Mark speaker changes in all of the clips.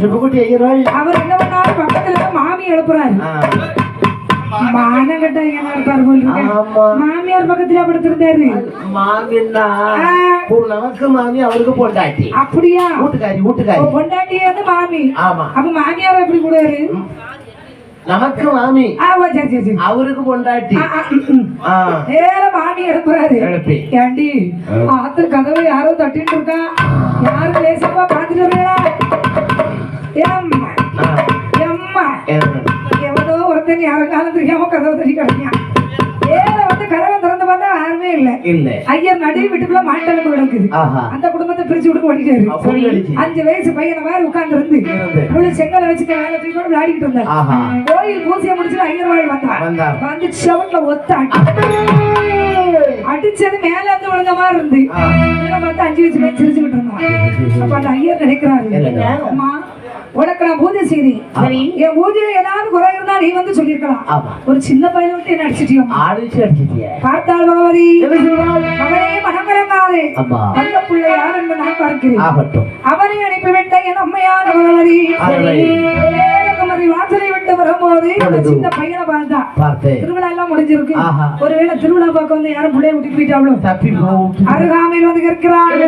Speaker 1: சுப்புக்குட்டி ஐயர்வாள்?
Speaker 2: அவர் என்ன பண்ணாரு? பக்கத்துல மாமி எழுப்புறாரு.
Speaker 1: ஆ,
Speaker 2: மானங்கட்ட என்ன இருப்பாரு போல. மாமியார் பக்கத்துல படுத்திருந்தாரு
Speaker 1: மாமின்னா நமக்கு மாமி அவருக்கு பொண்டாட்டி.
Speaker 2: அப்படியா?
Speaker 1: வீட்டுக்காரி வீட்டுக்காரி.
Speaker 2: பொண்டாட்டி வந்து மாமி.
Speaker 1: ஆமா.
Speaker 2: அப்ப மாமியார் எப்படி கூடாரு
Speaker 1: நமக்கு மாமி
Speaker 2: ஆ ஓ, சரி சரி சரி
Speaker 1: அவருக்கு பொண்டாட்டி
Speaker 2: ஆ, ஆ, ம், ம்.
Speaker 1: ஆ,
Speaker 2: நேர மாமி எழுப்புறாரு
Speaker 1: எழுப்பி
Speaker 2: ஏண்டி ஆத்து கதவு யாரோ தட்டிட்டு இருக்கா யாரும் லேசப்பா பாத்துட்டு வரீங்களா ஏம்மா
Speaker 1: ஆ,
Speaker 2: எம்மா
Speaker 1: என்ன?
Speaker 2: எவனோ ஒருத்தன் யாரும் காலம் தெரியாம கதவை தட்டி கிடக்கான் வந்து கதவை திறந்து பார்த்தா யாருமே இல்ல.
Speaker 1: இல்ல.
Speaker 2: ஐயர் நடுவு வீட்டுக்குள்ள மாட்டெலும்பு கிடக்குது. அந்த குடும்பத்தை பிரிச்சு விட்டு ஓடிட்டாரு. அஞ்சு வயசு பையனை மாதிரி உட்கார்ந்து. இருந்து. அவளு செங்கலை வச்சுக்க வேலை தூக்கி விளையாடிட்டு இருந்தா கோயில் பூசையை முடிச்சுட்டு ஐயர்வாள் வந்தா
Speaker 1: வந்தார்.
Speaker 2: வந்து செவட்ல ஒத்த அடி. அடிச்சது மேல இருந்து விழுந்த மாதிரி இருந்து. பார்த்து அஞ்சு வயசு பையன் சிரிச்சுக்கிட்டு இருந்தான். அப்ப அந்த ஐயர் நினைக்கிறாரு. உனக்கு நான் பூஜை
Speaker 1: சரி.
Speaker 2: என் பூஜையில ஏதாவது குறை இருந்தா நீ வந்து சொல்லிருக்கலாம் ஒரு சின்ன பையன் விட்டு என்ன
Speaker 1: அடிச்சிட்டிய.
Speaker 2: பார்த்தாள் பகவதி? அவனே மனமரங்காதே அந்த பிள்ளை யார் என்று நான் பார்க்கிறேன். அவனை அனுப்பிவிட்ட என் அம்மையான பகவதி குமரி வாசலை விட்டு வரும்போது அந்த சின்ன பையனை பார்த்தா திருவிழா எல்லாம் முடிஞ்சிருக்கு. ஒருவேளை திருவிழா பார்க்க வந்து யாரும் பிள்ளைய விட்டு போயிட்டாங்களோ? அருகாமையில் வந்து கேட்கிறாள்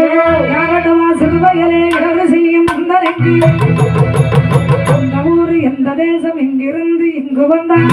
Speaker 2: யாரட்டவா சிறுவயலே இரவு செய்யும் முந்தனைக்கு? எந்த ஊரு எந்த தேசம் எங்கிருந்து இங்கு வந்தான்?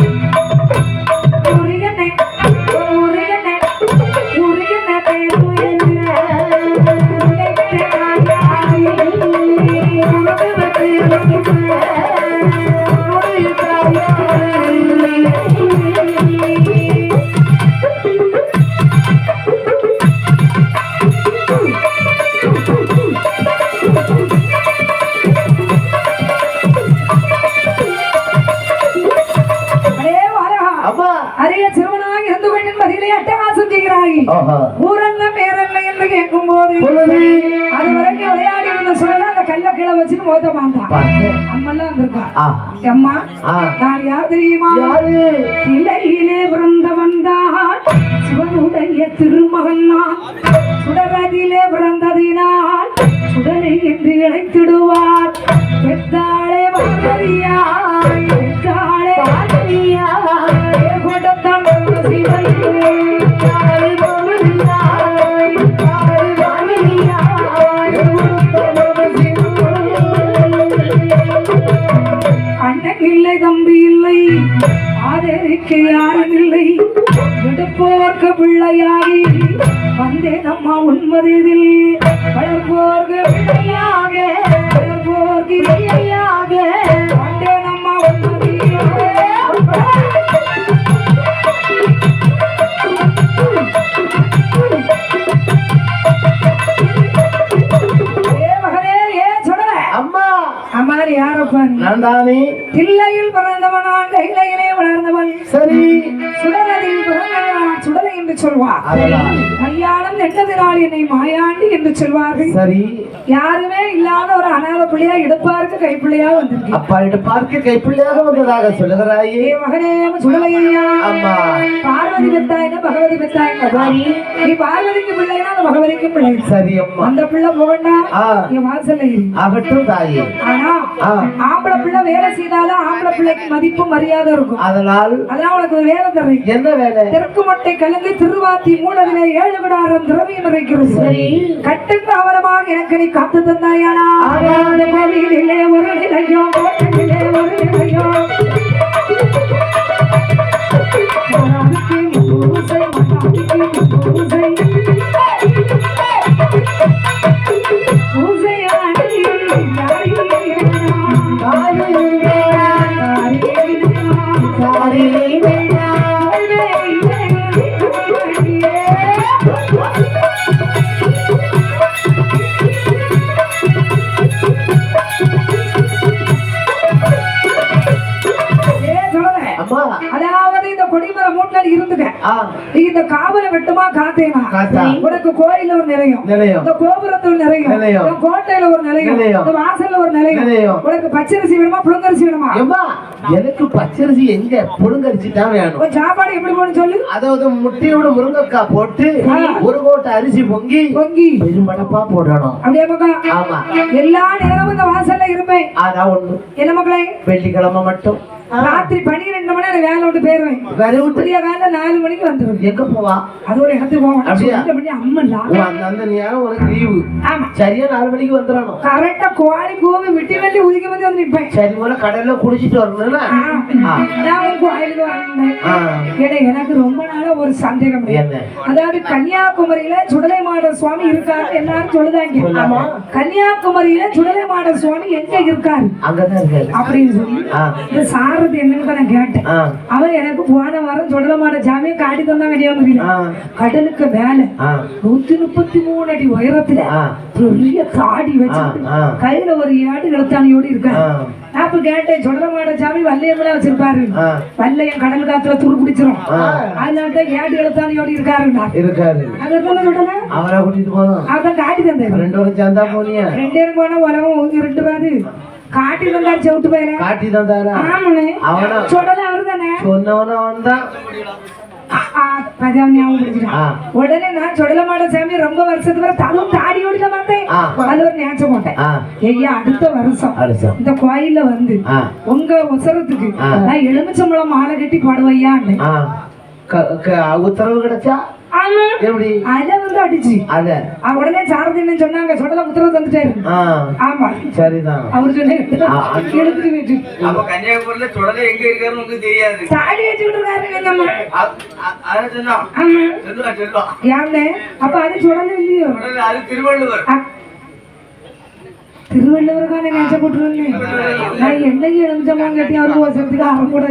Speaker 2: இருக்கா
Speaker 1: ஆஹா
Speaker 2: அம்மா நான் யார் தெரியுமா?
Speaker 1: யாரு?
Speaker 2: இலையிலே பிறந்தவன் தான் சிவனுடைய திருமகன் நான். சுடரதிலே பிறந்ததினால் சுடலை என்று இழைத்திடுவார். பெத்தாளே பார்வதியா பெத்தாளே பார்வதியா கொடுத்தான் சிவன். மாட்டேன் இல்லை தம்பி இல்லை. ஆதரிக்க யாரும் இல்லை. விடுப்போர்க்கு பிள்ளையாகி வந்தேன் அம்மா உண்மதில் வளர்ப்போர்க்கு பிள்ளையாக வளர்ப்போர்க்கு அம்மாரி யாரப்பா நீ
Speaker 1: நான் தானே
Speaker 2: தில்லையில் பிறந்தவனான் கைலையிலே வளர்ந்தவன்.
Speaker 1: சரி.
Speaker 2: சுடரதில் பிறந்தவனான் சுடலை என்று சொல்வார்.
Speaker 1: அதனால்.
Speaker 2: கல்யாணம் எட்டதினால் என்னை மாயாண்டி என்று சொல்வார்கள்.
Speaker 1: சரி.
Speaker 2: யாருமே இல்லாத ஒரு அனாத பிள்ளையா இடுப்பாருக்கு கைப்பிள்ளையா வந்திருக்கு
Speaker 1: அப்பாயிட்ட பார்க்க கைப்பிள்ளையாக வந்ததாக சொல்லுகிறாயே.
Speaker 2: மகனே சுடலையா பார்வதி பெத்தாயின பகவதி பெத்தாயின நீ பார்வதிக்கு பிள்ளைனா அந்த பகவதிக்கு பிள்ளை.
Speaker 1: சரி அம்மா.
Speaker 2: அந்த பிள்ளை போகண்டா என் வாசல்ல இரு.
Speaker 1: ஆகட்டும் தாயே.
Speaker 2: ஆனா ஆம்பளை பிள்ளை வேலை செய்தாலும் ஆம்பளை பிள்ளைக்கு மதிப்பு மரியாதை இருக்கும்.
Speaker 1: அதனால்
Speaker 2: அதெல்லாம் உனக்கு ஒரு வேலை தர்றேன்.
Speaker 1: என்ன வேலை?
Speaker 2: தெற்கு மட்டை கலந்து திருவாத்தி மூலவிலே ஏழு விடாரம் திரவியம் கட்டுக்கு அவரமாக எனக்கு நீ காத்து தந்தாயானா? கோவிலிலே ஒரு நிலையோ கோட்டையிலே ஒரு நிலையோ. இனிமேல் இருந்துக்க நீ இந்த காவலை வெட்டுமா காத்தேனா
Speaker 1: காத்தா.
Speaker 2: உனக்கு கோயில்ல ஒரு நிலையம். இந்த கோபுரத்துல ஒரு நிலையம்.
Speaker 1: நிலையம்.
Speaker 2: இந்த கோட்டையில ஒரு நிலையம். இந்த வாசல்ல ஒரு நிலையம். உனக்கு பச்சரிசி வேணுமா புழுங்கரிசி வேணுமா?
Speaker 1: எனக்கு பச்சரிசி எங்க? புழுங்கரிசி தான் வேணும்.
Speaker 2: சாப்பாடு எப்படி போகணும் சொல்லு.
Speaker 1: அதாவது முட்டையோட முருங்கைக்காய் போட்டு ஒரு கோட்டை அரிசி பொங்கி
Speaker 2: பொங்கி.
Speaker 1: பெரும்படப்பா போடணும்.
Speaker 2: அப்படியே மக்கா
Speaker 1: ஆமா.
Speaker 2: எல்லா நேரமும் இந்த வாசல்ல இருப்பேன்.
Speaker 1: அதான் ஒண்ணு.
Speaker 2: என்ன மக்களே
Speaker 1: வெள்ளிக்கிழமை மட்டும்.
Speaker 2: ராத்திரி பன்னிரெண்டு மணி நேரம் வேலை விட்டு போயிருவேன்.
Speaker 1: வேற விட்டு?
Speaker 2: காலைல நாலு மணிக்கு வந்துருவேன்
Speaker 1: எங்க போவா?
Speaker 2: அது ஒரு இடத்துக்கு
Speaker 1: அப்படியா?
Speaker 2: சொல்ல பண்ணி அம்மன்டா
Speaker 1: அந்த நேரம் உனக்கு லீவு.
Speaker 2: ஆமா.
Speaker 1: சரியா நாலு மணிக்கு வந்துடணும்?
Speaker 2: கரெக்டா கோழி கோவி விட்டு வெள்ளி உதிக்க வந்து வந்து நிற்பேன்
Speaker 1: சரி போல கடல்ல குடிச்சிட்டு வரணும்ல.
Speaker 2: நான் கோயிலுக்கு. ஏன்னா எனக்கு ரொம்ப நாளா ஒரு சந்தேகம். அதாவது கன்னியாகுமரியில சுடலை மாட சுவாமி இருக்காரு எல்லாரும் சொல்லுதாங்க? கன்னியாகுமரியில சுடலை மாட சுவாமி எங்க இருக்காரு?
Speaker 1: அங்கதான் இருக்காரு.
Speaker 2: அப்படின்னு சொல்லி. இந்த சாரதி என்னன்னு நான் கேட்டேன்
Speaker 1: ஆ.
Speaker 2: அவர் எனக்கு போன வாரம் சுடலை மாட சாமியை காட்டி தந்தாங்க கன்னியாகுமரியில. கடலுக்கு மேல. நூத்தி முப்பத்தி மூணு அடி உயரத்துல. பெரிய தாடி
Speaker 1: ஆ.
Speaker 2: கையில ஒரு ஏடு
Speaker 1: ஆ.
Speaker 2: நான் இப்ப கேட்டேன் சுடலமாட சாமி வல்லையம்லாம் வச்சிருப்பாரு. வல்லையம் கடல் காத்துல துரு பிடிச்சிரும்
Speaker 1: ஆ.
Speaker 2: அதனால தான் ஏடு எழுத்தாணியோடு இருக்காருன்னா
Speaker 1: இருக்காரு
Speaker 2: அதனால சுடல
Speaker 1: அவரை கூட்டிட்டு போனோம்
Speaker 2: அதான் காட்டி தந்தேன்
Speaker 1: ரெண்டு வரும் சேர்ந்தா போனியா
Speaker 2: ரெண்டு பேரும் போனா உலகம் பாரு காட்டி தந்தாரு செவிட்டு போயில
Speaker 1: காட்டி தந்தாரா
Speaker 2: ஆமாண்ணே.
Speaker 1: அவனா?
Speaker 2: சுடல அவரு தானே
Speaker 1: சொன்னவன வந்தான்
Speaker 2: ஞாபகம் பிடிச்சிட்டான்
Speaker 1: ஆ.
Speaker 2: உடனே நான் சுடலமாட சாமி ரொம்ப வருஷத்துக்கு வரை தான் வந்தேன்
Speaker 1: ஆ.
Speaker 2: அது ஒரு ஞாபகம் மாட்டேன். ஐயா அடுத்த வருஷம் இந்த கோயில்ல வந்து. உங்க உசரத்துக்கு. நான் எலுமிச்சம்பழம் மாலை கட்டி பாடுவையான்னு
Speaker 1: உத்தரவு கிடைச்சா? எப்படி?
Speaker 2: அத வந்து அடிச்சு.
Speaker 1: அத?
Speaker 2: உடனே சாரதி என்ன சொன்னாங்க? சொடல உத்தரவு தந்துட்டாரு. ஆமா.
Speaker 1: சரிதான்.
Speaker 2: அவர் சொன்னாரு
Speaker 1: ஆ.
Speaker 2: எடுத்துட்டு போயிட்டு.
Speaker 3: அப்ப கன்னியாகுமரியில சுடலை எங்க இருக்காருன்னு உங்களுக்கு தெரியாது.
Speaker 2: தாடி வச்சுக்கிட்டு இருக்காரு ஏன்னு அப்ப அது சுடல இல்லையோ?
Speaker 3: சுடலை அது திருவள்ளுவர்.
Speaker 2: திருவள்ளுவருக்கான நேச்ச போட்டுருந்தேன் நான் என்னைக்கு கட்டி அவருக்கு கூட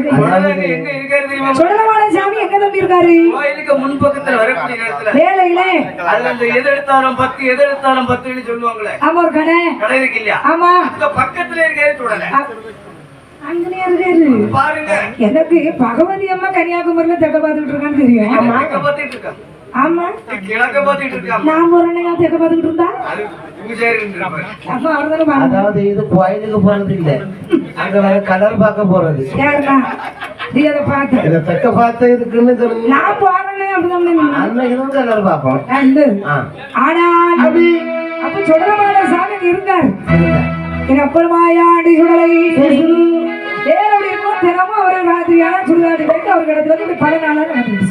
Speaker 2: சாமி எங்க தம்பி இருக்காரு
Speaker 3: கோயிலுக்கு முன்பக்கத்துல வரக்கூடிய நேரத்துல.
Speaker 2: வேலையில.
Speaker 3: அதுல அந்த எது எடுத்தாலும் பத்து எது எடுத்தாலும் பத்துன்னு சொல்லுவாங்களே.
Speaker 2: ஆமா ஒரு கடை.
Speaker 3: கடை இருக்கு இல்லையா?
Speaker 2: ஆமா.
Speaker 3: அங்க பக்கத்துல இருக்காரு பாருங்க.
Speaker 2: எனக்கு பகவதி அம்மா கன்னியாகுமரியில தெக்க பார்த்துக்கிட்டு இருக்கான்னு தெரியும்.
Speaker 3: பார்த்துட்டு
Speaker 2: ஆமா.
Speaker 3: கிழக்க பார்த்துட்டு இருக்காங்க
Speaker 2: நான் ஒரு அன்னைக்கு தெக்க பார்த்துக்கிட்டு இருந்தா?
Speaker 1: அதாவது இது கோயிலுக்கு போறது இல்ல. அங்க வேற கலர் பார்க்க போறது.
Speaker 2: நீ அதை பார்த்த.
Speaker 1: இத தக்க பார்த்த இருக்குன்னு தெரிஞ்சு
Speaker 2: நான் போறேன்னு அப்படிதான்
Speaker 1: அன்னைக்கு கலர் பார்ப்போம்.
Speaker 2: ஆனா அப்ப சுடலமான சாமி இருக்காரு. என் சுடலை. அப்படி இருக்கும் தினமும் அவர் ராத்திரியான சுடுகாடு போயிட்டு அவர் இடத்துல வந்து இப்படி பல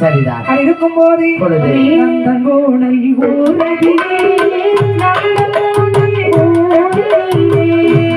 Speaker 1: சரிதான்.
Speaker 2: அது ஊரடியே, நந்தங்கோணை ஊரடியே,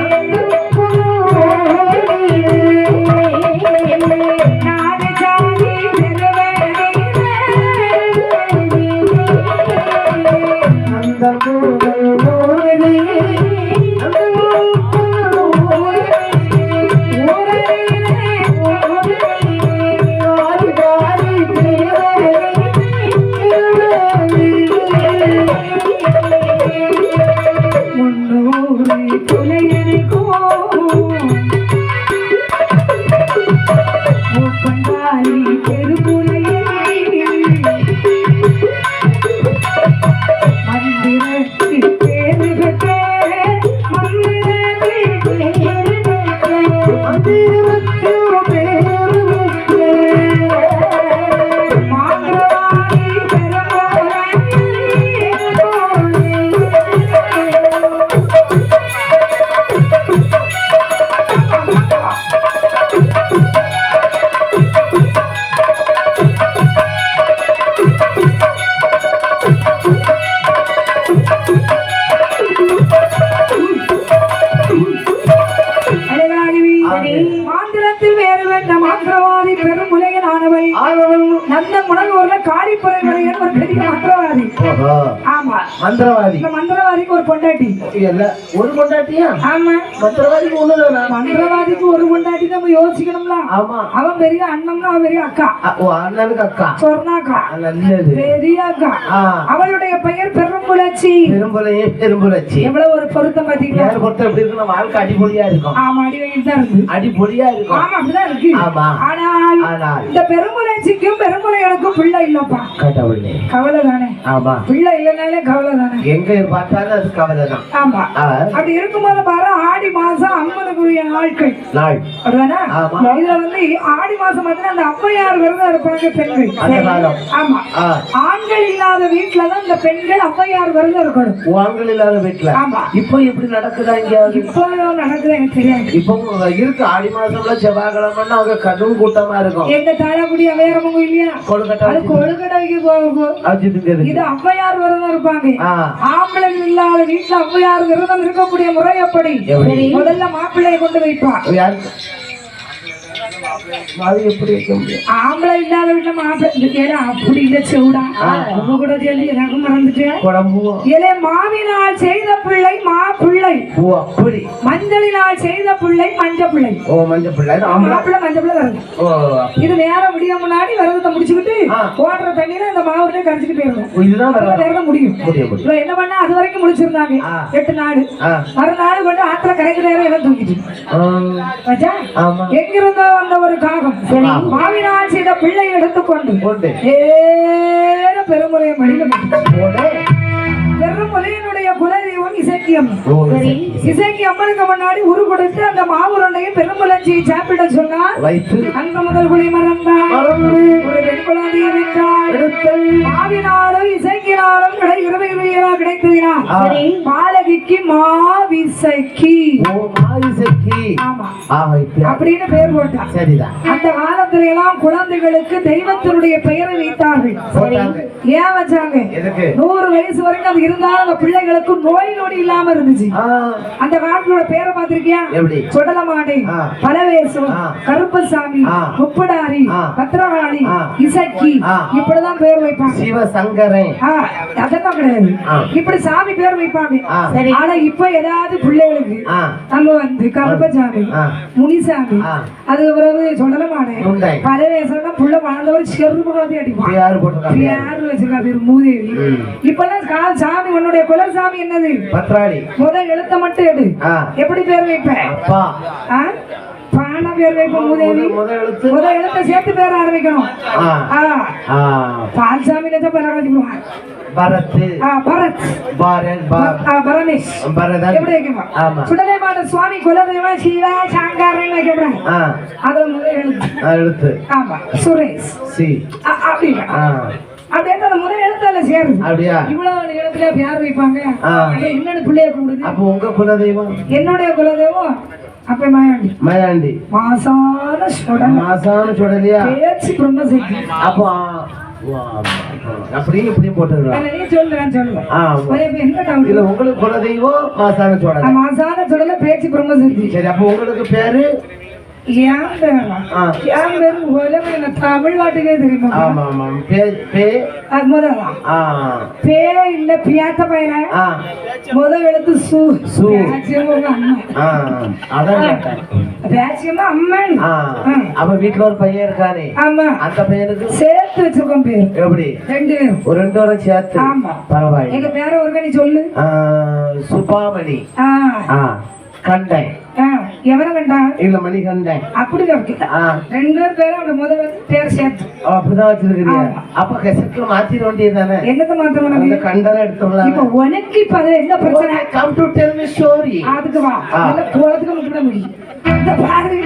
Speaker 2: அழகாகவே மாந்திரத்தில் வேறு வேண்ட மாந்திரவாதி பெரும் உலகனானவள்
Speaker 1: ஆனவன்
Speaker 2: நந்த முனல்வூர்ல காரிப்புரை முறையன் ஒரு பெரிய மந்திரவாதி ஆமா.
Speaker 1: மந்திரவாதி.
Speaker 2: இந்த மந்திரவாதிக்கு ஒரு பொண்டாட்டி.
Speaker 1: இல்ல ஒரு கொண்டாட்டியா
Speaker 2: ஆமா.
Speaker 1: மந்திரவாதிக்கு ஒண்ணுதானா.
Speaker 2: மந்திரவாதிக்கு ஒரு பொண்டாட்டி நம்ம யோசிக்கணும்ல.
Speaker 1: ஆமா.
Speaker 2: அவன் பெரிய அண்ணம்னா அவன் பெரிய அக்கா.
Speaker 1: ஓ அண்ணனுக்கு அக்கா.
Speaker 2: சொர்ணாக்கா.
Speaker 1: நல்லது.
Speaker 2: பெரிய அக்கா. அவளுடைய பெயர் பெரும்புலச்சி.
Speaker 1: பெரும்புலையே பெரும்புலச்சி.
Speaker 2: எவ்வளவு ஒரு பொருத்தம் பாத்தீங்களா?
Speaker 1: பொறுத்த எப்படி இருக்கு நம்ம வாழ்க்கை அடிப்பொலியா இருக்கும்.
Speaker 2: ஆமா அடி வாங்கிட்டு தான் இருக்கு
Speaker 1: அடிப்பொலியா இருக்கும்.
Speaker 2: ஆமா அப்படிதான் இருக்கு.
Speaker 1: ஆமா.
Speaker 2: ஆனால் இந்த பெருமுறைச்சிக்கும் பெருமுறைகளுக்கும் பிள்ளை இல்லப்பா.
Speaker 1: கடவுளே.
Speaker 2: கவலை தானே
Speaker 1: ஆமா.
Speaker 2: பிள்ளை இல்லைனாலே கவலை தானே
Speaker 1: எங்க பார்த்தாலும் அது கவலை தான்
Speaker 2: ஆமா அப்படி இருக்கும்போது பாரு ஆடி மாசம் அம்மனுக்குரிய நாட்கள்.
Speaker 1: நாள்.
Speaker 2: அப்படிதானே. இதுல வந்து ஆடி மாசம் பார்த்தீங்கன்னா அந்த ஔவையார் விரதம் இருப்பாங்க பெண்கள். ஆமா. ஆண்கள் இல்லாத வீட்டுலதான் இந்த பெண்கள் ஔவையார் விரதம் இருக்கணும்.
Speaker 1: ஆண்கள் இல்லாத வீட்டுல
Speaker 2: ஆமா.
Speaker 1: இப்போ எப்படி நடக்குதா எங்கேயாவது
Speaker 2: இப்போ நடக்குது எனக்கு தெரியாது.
Speaker 1: இப்போ இருக்கு ஆடி மாசம்ல செவ்வாய்க்கிழமைன்னா அவங்க கடும் கூட்டமா இருக்கும்.
Speaker 2: எங்க தாழக்கூடிய வேறவங்க இல்லையா?
Speaker 1: கொழுக்கட்டை
Speaker 2: கொழுக்கடைக்கு போகும். இது ஔவையார் விரதம் இருப்பாங்க. ஆம்பளை இல்லாத வீட்டுல ஔவையார் விரதம் இருக்கக்கூடிய முறை எப்படி? முதல்ல மாப்பிள்ளையை கொண்டு வைப்பா
Speaker 1: யார்? அது எப்படி வைக்க முடியும்?
Speaker 2: ஆம்பளை இல்லாத வீட்டுல மாப்பிள்ளை ஏடா அப்படி இல்ல செவுடா உங்க கூட சொல்லி எனக்கு மறந்துட்டேன்.
Speaker 1: குழம்புவோ?
Speaker 2: ஏலே மாவினால் செய்த பிள்ளை மா பிள்ளை.
Speaker 1: ஓ அப்படி.
Speaker 2: மஞ்சளினால் செய்த பிள்ளை மஞ்ச பிள்ளை.
Speaker 1: ஓ மஞ்சள் பிள்ளை.
Speaker 2: மாப்பிள்ளை மஞ்ச பிள்ளை வருது.
Speaker 1: ஓ.
Speaker 2: இது நேரம் விடிய முன்னாடி விரதத்தை முடிச்சுக்கிட்டு. ஓடுற தண்ணியில இந்த மாவுல கரைச்சிட்டு போயிடும்
Speaker 1: இதுதான்
Speaker 2: முடியும். என்ன பண்ணா? அது வரைக்கும் முடிச்சிருந்தாங்க. எட்டு
Speaker 1: ஆ.
Speaker 2: மறுநாள் கொண்டு ஆத்துல கரைக்கு நேரம் எல்லாம் தூக்கிட்டு.
Speaker 1: ஆமா.
Speaker 2: எங்கிருந்தோ வந்த ஒரு காகம் மாவினால் செய்த பிள்ளை எடுத்துக்கொண்டு ஏற பெருமுறையை மடியில. பெருமுறையினுடைய குலதெய்வம்
Speaker 1: சரி.
Speaker 2: இசைக்கு அம்மனுக்கு முன்னாடி உரு கொடுத்து அந்த மாவுருண்டையும் பெருமுலஞ்சியை சாப்பிட
Speaker 1: வைத்து
Speaker 2: அந்த முதல் குழி மறந்தார்.
Speaker 1: மறந்து
Speaker 2: ஒரு பெண் குழந்தையை விட்டார் மாவினாலும் இசைக்கினாலும் கிடை இருபது கிடைத்ததினால்
Speaker 1: ஆ.
Speaker 2: பாலகிக்கு மாவிசைக்கு. அப்படின்னு போட்டார்.
Speaker 1: சரிதான்
Speaker 2: அந்த காலத்துல எல்லாம் குழந்தைகளுக்கு தெய்வத்தினுடைய பெயரை வைத்தார்கள். ஏன் வச்சாங்க? நூறு வயசு வரைக்கும் அது இருந்தாலும் அந்த பிள்ளைகளுக்கு நோய் நொடி இல்லாம இருந்துச்சு
Speaker 1: ஆ
Speaker 2: அந்த காலத்தோட பேரை பார்த்திருக்கியா
Speaker 1: ஆ.
Speaker 2: பலவேசம். கருப்பசாமி. முப்படாரி. பத்திரகாளி. இசக்கி. இப்படிதான் பேர் வைப்பாங்க
Speaker 1: சிவசங்கரன்
Speaker 2: அதெல்லாம் கிடையாது. இப்படி சாமி பேர் வைப்பாங்க. ஆனா இப்ப ஏதாவது பிள்ளைகளுக்கு நம்ம வந்து கருப்பசாமி முனிசாமி. அதுக்கு பிறகு சுடலமாடு
Speaker 1: உண்டை
Speaker 2: பலவேசம்னா புள்ள வளர்ந்தவர் செருப்பு குழந்தை அடிப்பான்
Speaker 1: யாரு
Speaker 2: வச்சிருக்கா பேர் மூதேவி. இப்பெல்லாம் சாமி உன்னுடைய குலசாமி என்னது
Speaker 1: பத்ராளி
Speaker 2: முதல் எழுத்த மட்டும் எடு. எப்படி பேர் வைப்ப?
Speaker 1: அப்பா?
Speaker 2: பானை பேர் வைப்ப மூதேவி. முதல் எழுத்த. சேர்த்து பேர் ஆரம்பிக்கணும். பால்சாமி தான் பேர் ஆரம்பிச்சுடுவான்
Speaker 1: பரத்.
Speaker 2: பரத்.
Speaker 1: பாரத்
Speaker 2: பரமேஷ்.
Speaker 1: பரதன்.
Speaker 2: எப்படி வைக்கணும்?
Speaker 1: ஆமா.
Speaker 2: சுடலைமான சுவாமி குலதெய்வம் சிவா சாங்காரன் வைக்கப்படாது
Speaker 1: ஆ.
Speaker 2: அது முதல் எழுத்து.
Speaker 1: எழுத்து.
Speaker 2: ஆமா. சுரேஷ்.
Speaker 1: சி.
Speaker 2: அப்படி அப்படியே அந்த முதல் எழுத்தால சேருது.
Speaker 1: அப்படியா?
Speaker 2: இவ்வளவு இடத்துல யார் வைப்பாங்க. என்னன்னு பிள்ளைய
Speaker 1: அப்போ உங்க குலதெய்வம்?
Speaker 2: என்னுடைய குலதெய்வம்? அப்ப மாயாண்டி.
Speaker 1: மயாண்டி.
Speaker 2: மாசான சுடல.
Speaker 1: மாசான சுடலையா?
Speaker 2: பேச்சு பிரம்மசக்தி
Speaker 1: அப்போ அப்படியும் இப்படியும் போட்டுருக்கலாம் உங்களுக்கு குலதெய்வம் மாசான சுடலை.
Speaker 2: மாசான சுடல பேச்சு பிரம்மசக்தி
Speaker 1: சரி அப்போ உங்களுக்கு பேரு?
Speaker 2: என்ன தமிழ்நாட்டுக்கே தெரியுமா? இல்ல பியாத்த பையன? முதல் எழுத்து சு.
Speaker 1: சு.
Speaker 2: பேச்சியம்மா அம்மன்.
Speaker 1: அப்ப வீட்டுல ஒரு பையன் இருக்கானே?
Speaker 2: ஆமா.
Speaker 1: அந்த பையனுக்கு?
Speaker 2: சேர்த்து வச்சிருக்கோம் பேர்.
Speaker 1: எப்படி?
Speaker 2: ரெண்டு பேரும்.
Speaker 1: ஒரு ரெண்டு வரம் சேர்த்து.
Speaker 2: ஆமா.
Speaker 1: பரவாயில்லை.
Speaker 2: எங்க பேர ஒரு நீ சொல்லு.
Speaker 1: சுபாமணி
Speaker 2: ஆ.
Speaker 1: கண்டேன்
Speaker 2: வேண்டா
Speaker 1: இல்ல மணிகண்டன்
Speaker 2: அப்படி வைக்கல
Speaker 1: ஆ.
Speaker 2: ரெண்டு பேர் பேரும் அவங்க முதல் வந்து பேர் சேர்த்து.
Speaker 1: அப்படிதான் வச்சிருக்கிறியா
Speaker 2: ஆமா.
Speaker 1: அப்ப கெசட்ல மாத்திர வேண்டியது தானே
Speaker 2: என்னத்தை மாத்த
Speaker 1: அந்த கண்டனை எடுத்துடலாம்.
Speaker 2: இப்ப உனக்கு இப்ப அது என்ன பிரச்சனை?
Speaker 1: Come to tell me story
Speaker 2: அதுக்கு வா. முடியும் இந்த பாரு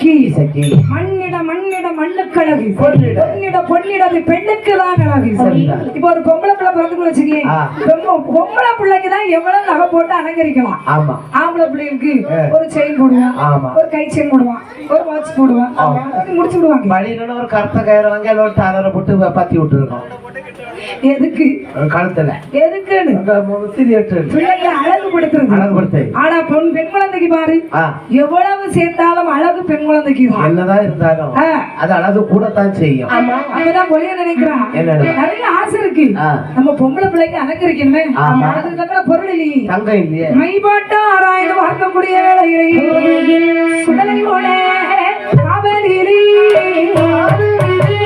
Speaker 2: மாவிசக்கி
Speaker 1: சக்கி.
Speaker 2: மண்ணிட மண்ணிட மண்ணுக்கழகு.
Speaker 1: பொன்னிட.
Speaker 2: பொன்னிட பொன்னிடது பெண்ணுக்கு தான் அழகு.
Speaker 1: சரிதான்.
Speaker 2: இப்ப ஒரு பொம்பளை பிள்ளை பிறந்து வச்சுக்கே
Speaker 1: ஆ.
Speaker 2: பொம்பளை பிள்ளைக்கு தான் எவ்வளவு நகை போட்டு அலங்கரிக்கலாம்.
Speaker 1: ஆமா.
Speaker 2: ஆம்பளை பிள்ளைகளுக்கு. ஒரு செயின் போடுவான். ஒரு கை செயின் போடுவான். ஒரு வாட்ச் போடுவான். அது முடிச்சு விடுவாங்க.
Speaker 1: வழியில ஒரு கருத்த கயிறு வாங்கி அதில் ஒரு டலரை போட்டு பத்தி விட்டுருக்கோம்.
Speaker 2: எதுக்கு?
Speaker 1: கழுத்துல
Speaker 2: எதுக்குன்னு?
Speaker 1: எட்டு
Speaker 2: பிள்ளைகளை அழகுபடுத்துறது
Speaker 1: அழகுபடுத்து.
Speaker 2: ஆனா பெண் பெண் குழந்தைக்கு பாரு எவ்வளவு சேர்த்தாலும் அழகு பெண் குழந்தைக்கு தான்.
Speaker 1: என்னதான் இருந்தாலும். அது அழகு கூடத்தான் செய்யும்.
Speaker 2: ஆமா. அப்பதான் பொழிய நினைக்கிறான்? நிறைய ஆசை இருக்கு. நம்ம பொம்பளை பிள்ளைக்கு அலங்கரிக்கணுமே
Speaker 1: ஆமா.
Speaker 2: அதுக்கு தக்கன பொருள் இல்லையே.
Speaker 1: தங்கம் இல்லையே.
Speaker 2: மைபாட்டா ஆராய்ந்து பார்க்கக்கூடிய போல காவலிலே காவலிலே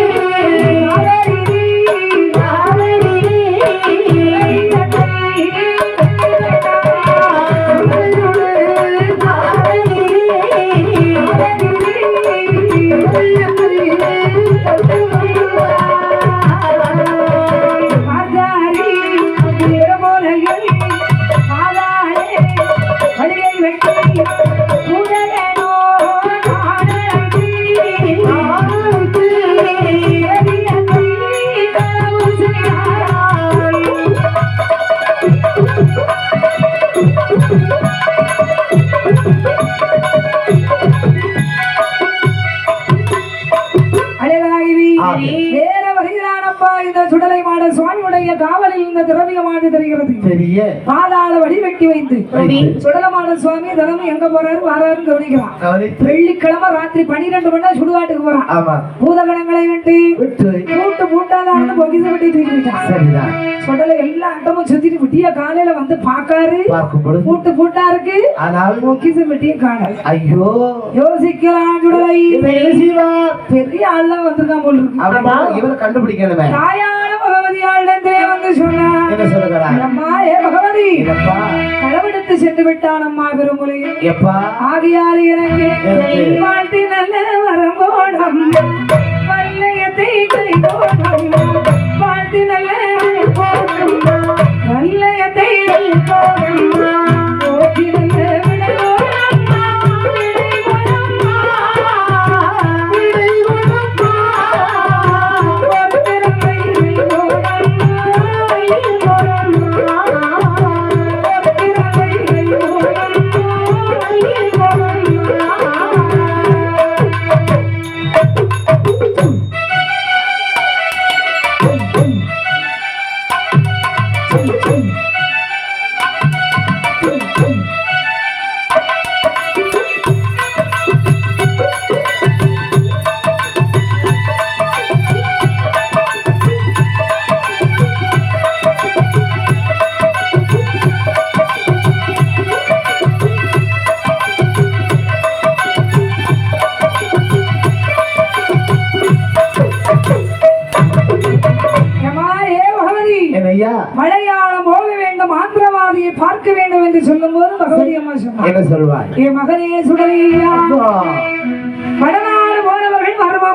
Speaker 2: சுடலமான சுவாமி தினமும் எங்க போறாரு வராருன்னு கவனிக்கிறான். வெள்ளிக்கிழமை ராத்திரி பன்னிரெண்டு மணி சுடுகாட்டுக்கு போறான்.
Speaker 1: ஆமா.
Speaker 2: பூதகணங்களை வெட்டி. கூட்டு பூட்டாதான் பொகிச வெட்டி தூக்கி வச்சான்
Speaker 1: சரிதான்.
Speaker 2: சுடல எல்லா அட்டமும் சுத்திட்டு விட்டிய காலையில வந்து பாக்காரு பூட்டு பூட்டா இருக்கு.
Speaker 1: ஆனால்
Speaker 2: பொக்கிச வெட்டியும் காணல.
Speaker 1: ஐயோ.
Speaker 2: யோசிக்கிறான் சுடலை. பெரிய ஆள்லாம் வந்திருக்கான் போல இருக்கு.
Speaker 1: ஆமா இவரை கண்டுபிடிக்கணுமே.
Speaker 2: தாயான பகவதி ஆளிடத்திலே வந்து சொன்னான்.
Speaker 1: என்ன சொல்லுகிறார்
Speaker 2: அம்மா ஏ பகவதி.
Speaker 1: எப்பா
Speaker 2: களவெடுத்து சென்று விட்டான் அம்மா பெருமுலையில்
Speaker 1: எப்பா?
Speaker 2: ஆகியார் எனக்கு. வாழ்த்தி நல்ல வரம்போடம். வல்லையத்தை கைகோடம். வாழ்த்தி நல்ல வல்லையத்தை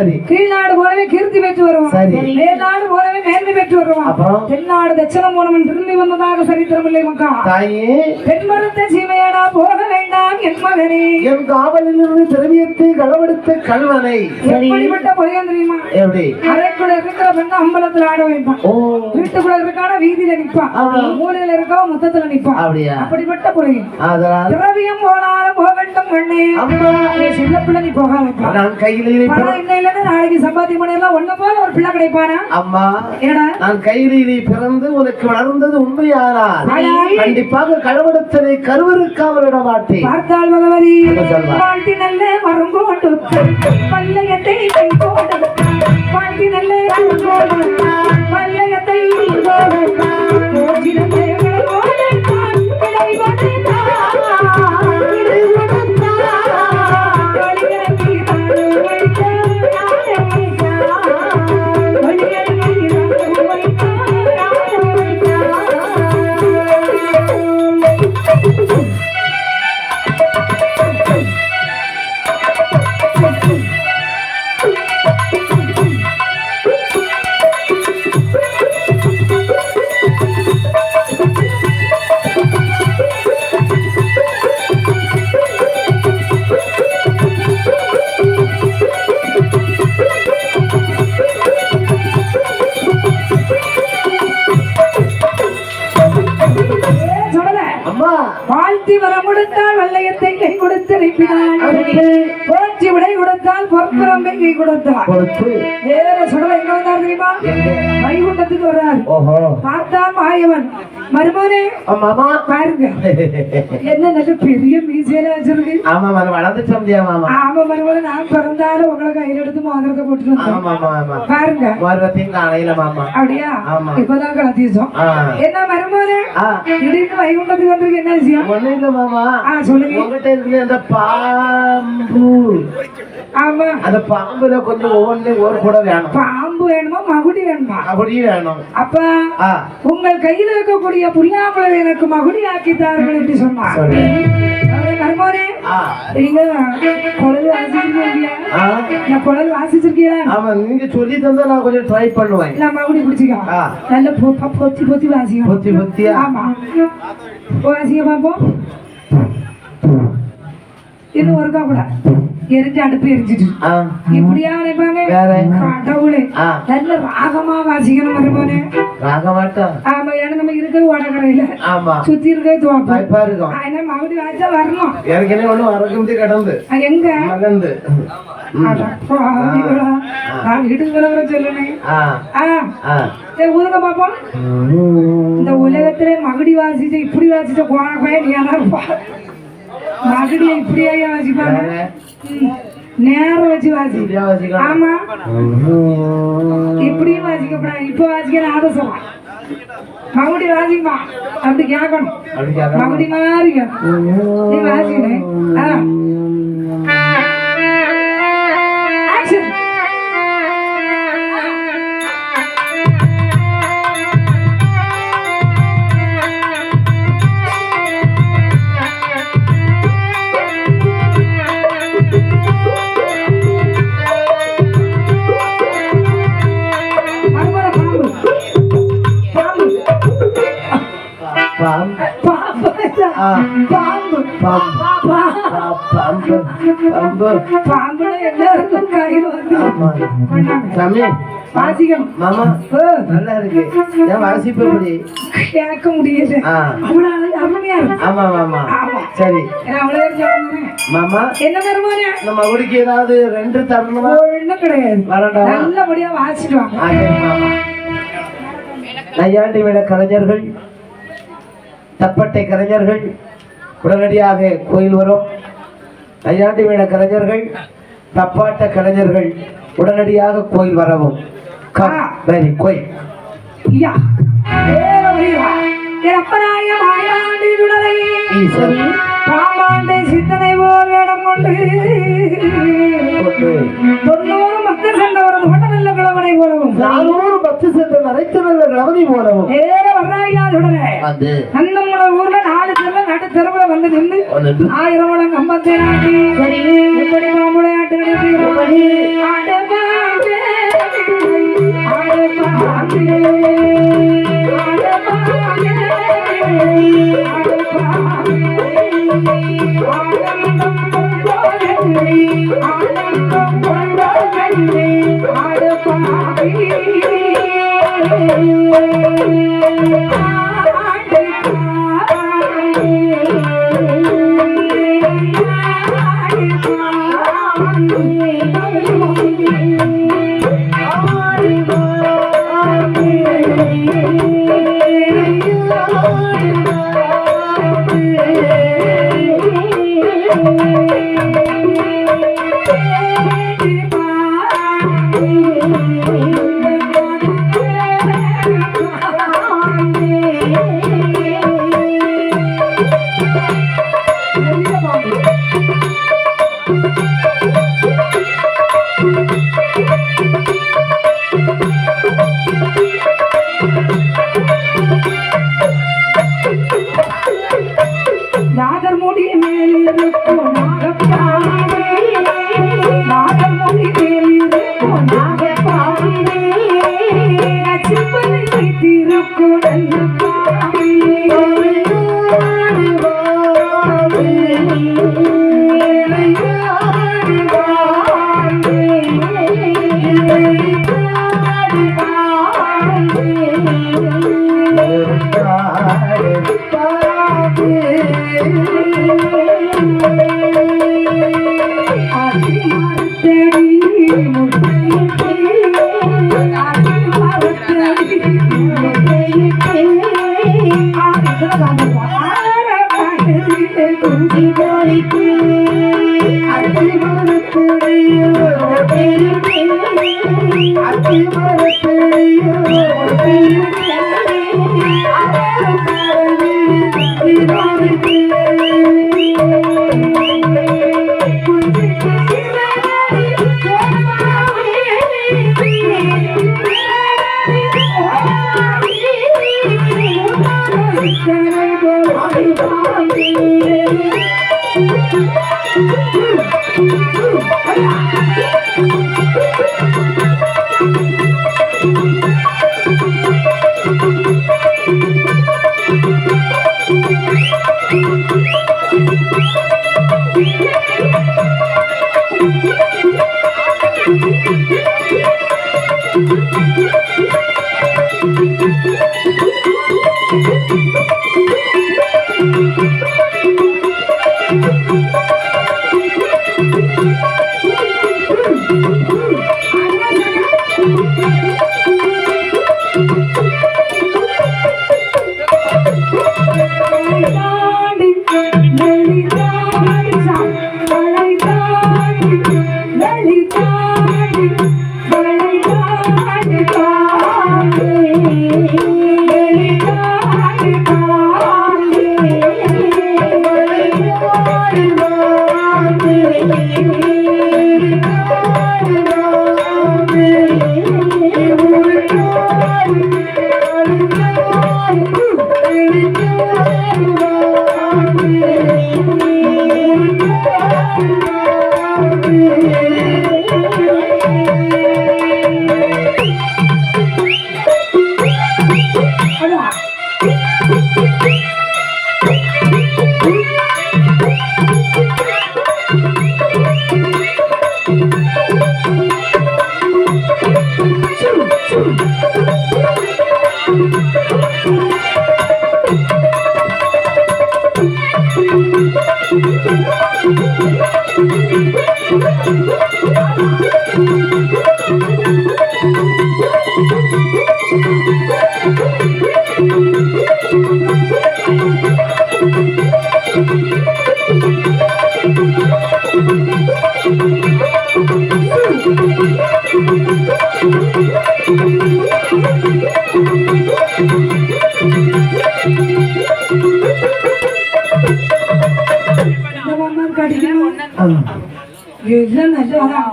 Speaker 1: சரி.
Speaker 2: கீழ்நாடு போலவே கீர்த்தி பெற்று வருவான்.
Speaker 1: சரி.
Speaker 2: மேல்நாடு போலவே மேன்மை பெற்று வருவான்.
Speaker 1: அப்புறம்?
Speaker 2: தென்னாடு தட்சணம் போனவன் திரும்பி வந்ததாக சரித்திரம் இல்லை மக்கா.
Speaker 1: தாயே.
Speaker 2: தென்மருத்த சீமையாடா போக வேண்டாம் என் மகனே.
Speaker 1: என் காவலிலிருந்து திரவியத்தை களவெடுத்த கல்வனை
Speaker 2: எப்படிப்பட்ட பையன் தெரியுமா?
Speaker 1: எப்படி?
Speaker 2: அறைக்குள்ள இருக்கிற பெண்ண அம்பலத்துல ஆட வைப்பான்.
Speaker 1: ஓ.
Speaker 2: வீட்டுக்குள்ள இருக்கான வீதியில நிப்பான். மூலையில இருக்கவ முத்தத்துல நிப்பான்
Speaker 1: அப்படியா?
Speaker 2: அப்படிப்பட்ட
Speaker 1: அதனால்?
Speaker 2: திரவியம் போனாலும் போகட்டும் கண்ணே
Speaker 1: அம்மா.
Speaker 2: ஏய், சின்ன பிள்ளை நீ போகாதப்பா.
Speaker 1: நான் கையில்
Speaker 2: பணம் இல்லைன்னா நாளைக்கு சம்பாத்தியம் பண்ணிடலாம். ஒண்ணு போல ஒரு பிள்ளை கிடைப்பானா?
Speaker 1: அம்மா.
Speaker 2: ஏடா
Speaker 1: நான் கையிலே பிறந்து உனக்கு வளர்ந்தது
Speaker 2: ஆனால்
Speaker 1: கண்டிப்பாக களவெடுத்ததை கருவறுக்காமல் விட மாட்டேன்
Speaker 2: பார்த்தால் பகவதி
Speaker 1: என்ன சொல்வா?
Speaker 2: வாழ்த்தி நல்ல மருங்கோடு பல்லையத்தை கை போடு வாழ்த்தி நல்ல பல்லையத்தை போடு போஜினத்தை விளைவோடு பொற்புறம்பை கை கொடுத்தார்
Speaker 1: கொடுத்து
Speaker 2: வேற சுடல எங்க வந்தார் தெரியுமா? வைகுண்டத்துக்கு வர்றார்.
Speaker 1: ஓஹோ.
Speaker 2: பார்த்தான் மாயவன். மருமோனே
Speaker 1: ஆமாமா
Speaker 2: பாருங்க என்ன நல்ல பெரிய மீசையில வச்சிருக்கு
Speaker 1: ஆமா மரம் வளர்ந்துட்ட முடியா மாமா
Speaker 2: ஆமா மருமோனே நான் பிறந்தாலும் உங்களை கையில எடுத்து மோதிரத்தை போட்டு
Speaker 1: ஆமா ஆமா
Speaker 2: பாருங்க
Speaker 1: மருவத்தையும் காணையில மாமா
Speaker 2: அப்படியா
Speaker 1: ஆமா.
Speaker 2: இப்பதான் கலத்தீசம் என்ன மருமோனே திடீர்னு வைகுண்டத்துக்கு வந்திருக்கு என்ன விஷயம்
Speaker 1: ஒண்ணும் இல்ல மாமா
Speaker 2: சொல்லுங்க
Speaker 1: உங்ககிட்ட அந்த பாம்பு
Speaker 2: ஆமா
Speaker 1: அந்த பாம்புல கொஞ்சம் ஒவ்வொன்னு ஒரு கூட வேணும்
Speaker 2: பாம்பு வேணுமா மகுடி வேணுமா அப்பா உங்கள் கையில் இருக்கக்கூடிய புல்லாங்குழல் எனக்கு மகுடி ஆக்கித்தார்கள் என்று சொன்னார். மருமோனே. நீங்க குழல் வாசிச்சிருக்கீங்களா. நான் குழல் வாசிச்சிருக்கீங்களா?
Speaker 1: ஆமா நீங்க சொல்லி தந்தா நான் கொஞ்சம் ட்ரை பண்ணுவேன்.
Speaker 2: நான் மறுபடியும் பிடிச்சிக்கோ. நல்ல பொத்தி பொத்தி வாசிக்கணும்.
Speaker 1: பொத்தி பொத்தியா?
Speaker 2: ஆமா. வாசிக்க இன்னும் ஒருக்கா கூட எரிஞ்சு அடுப்பு எரிஞ்சிட்டு. இப்படியா நினைப்பாங்க? கடவுளே. நல்ல ராகமா வாசிக்கணும் மருமோனே
Speaker 1: ராக மாட்டோம்
Speaker 2: ஆமா ஏன்னா நம்ம இருக்கிறது வடகரையில
Speaker 1: ஆமா
Speaker 2: சுத்தி இருக்கிறது துவாப்பு
Speaker 1: வாய்ப்பா இருக்கும்
Speaker 2: அதனால மறுபடியும் வாசிச்சா வரணும்
Speaker 1: ஏற்கனவே ஒண்ணும் வரக்கும்படி கடந்து
Speaker 2: அது எங்க
Speaker 1: மகந்து
Speaker 2: இந்த உலகத்திலே மகுடி வாசிச்ச இப்படி வாசிச்ச கோண பையன் நீ யாரா இருப்பா மகுடியை இப்படியா? ம். நேரம் வச்சு வாசி? ஆமா இப்படியும் வாசிக்கப்படாது இப்ப வாசிக்க சொல்லலாம் மகுடி வாசிப்பா அப்படி கேட்கணும்? மகுடி மாதிரி. நீ வாசிக்கணும் ஆ பாம்பு.
Speaker 1: பாம்
Speaker 2: பாம்பு. பாம்பு.
Speaker 1: பாம்
Speaker 2: பாம்பு.
Speaker 1: பாம்பு. பாம்பு.
Speaker 2: பாம்புல எல்லாருக்கும்
Speaker 1: ஆமா.
Speaker 2: கொண்டாங்க.
Speaker 1: சாமி.
Speaker 2: வாசிக்கணும்.
Speaker 1: மாமா நல்லா இருக்கு. ஏன் வாசிப்பு எப்படி?
Speaker 2: கேட்க முடியல. அவ்வளவு அருமையா இருக்கு.
Speaker 1: ஆமா மாமா.
Speaker 2: ஆமா.
Speaker 1: சரி.
Speaker 2: அவ்வளவு
Speaker 1: மாமா.
Speaker 2: என்ன பெருமானே
Speaker 1: நம்ம மகுடிக்கு ஏதாவது ரெண்டு தரணுமா?
Speaker 2: ஒண்ணும் கிடையாது.
Speaker 1: வரண்டாமா
Speaker 2: நல்லபடியா வாசிட்டு வாங்க.
Speaker 1: ஆ, சரி, மாமா. நையாண்டி விட கலைஞர்கள் தப்பட்டை கலைஞர்கள் உடனடியாக கோயில் வரும். நையாண்டி விட கலைஞர்கள் தப்பாட்ட கலைஞர்கள் உடனடியாக கோயில் வரவும். கம் வெரி கோயில்
Speaker 2: பாம்பாண்டை சித்தனை போல் வேடம் கொண்டு. தொண்ணூறு மக்கள் சென்றவரது மண்டல கிழவனை போலவும்.
Speaker 1: நானூறு பத்து சென்று நரைத்து நல்ல கவனி போலவும்.
Speaker 2: சுடலை
Speaker 1: வந்து
Speaker 2: நந்தமுல ஊர்ல நாலு செல்ல நடு தெருவுல வந்து நின்று ஆயிரம் முழம் கம்பத்தை நாட்டி எப்படி மாமுளை ஆட்டு கிடைக்கிறோம் ஆடு பாம்பே, ஆடு பாம்பே, Thank you.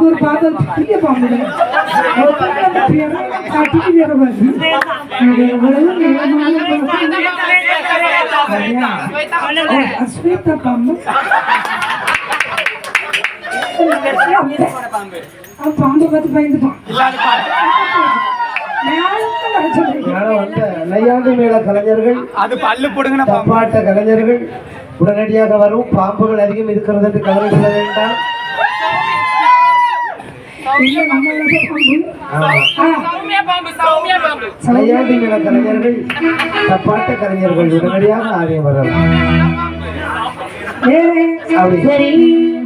Speaker 2: ஒரு பாம்பு பெரிய பாம்பு கட்டிக்கு வேற அஸ்வேதா பாம்பு பாம்பை பார்த்து.
Speaker 1: மேல வந்த நையாண்டி மேள கலைஞர்கள்
Speaker 4: அது பல்லு புடுங்கின பாம்பு.
Speaker 1: தப்பாட்ட கலைஞர்கள் உடனடியாக வரும். பாம்புகள் அதிகம் இருக்கிறது என்று கவலை கொள்ள வேண்டாம். நையாண்டி மேள கலைஞர்கள் தப்பாட்ட கலைஞர்கள் உடனடியாக ஆலயம் வரலாம்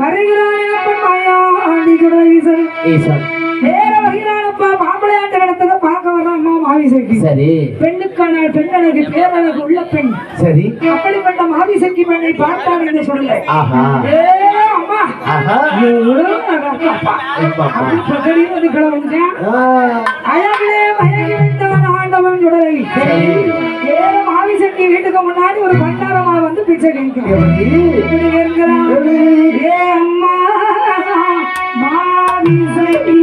Speaker 2: வருகிறானே மாப்பிளையாட்ட நடத்தத பார்க்க வர்றாம்மா மாவிசக்கி
Speaker 1: சரி.
Speaker 2: பெண்ணுக்கான பெண்ணழகு பேரழகு உள்ள பெண்.
Speaker 1: சரி.
Speaker 2: அப்படிப்பட்ட மாவிசக்கி பெண்ணை பார்த்தான் என்று சொல்லல.
Speaker 1: ஆஹா.
Speaker 2: அம்மா. அழகிலே மயங்கி விட்டவன் ஆண்டவன் சுடலை ஏற மாவிசக்கி வீட்டுக்கு முன்னாடி ஒரு பண்டாரமா வந்து பிச்சை கேட்கிறான். ஏ அம்மா. மாவிசக்கி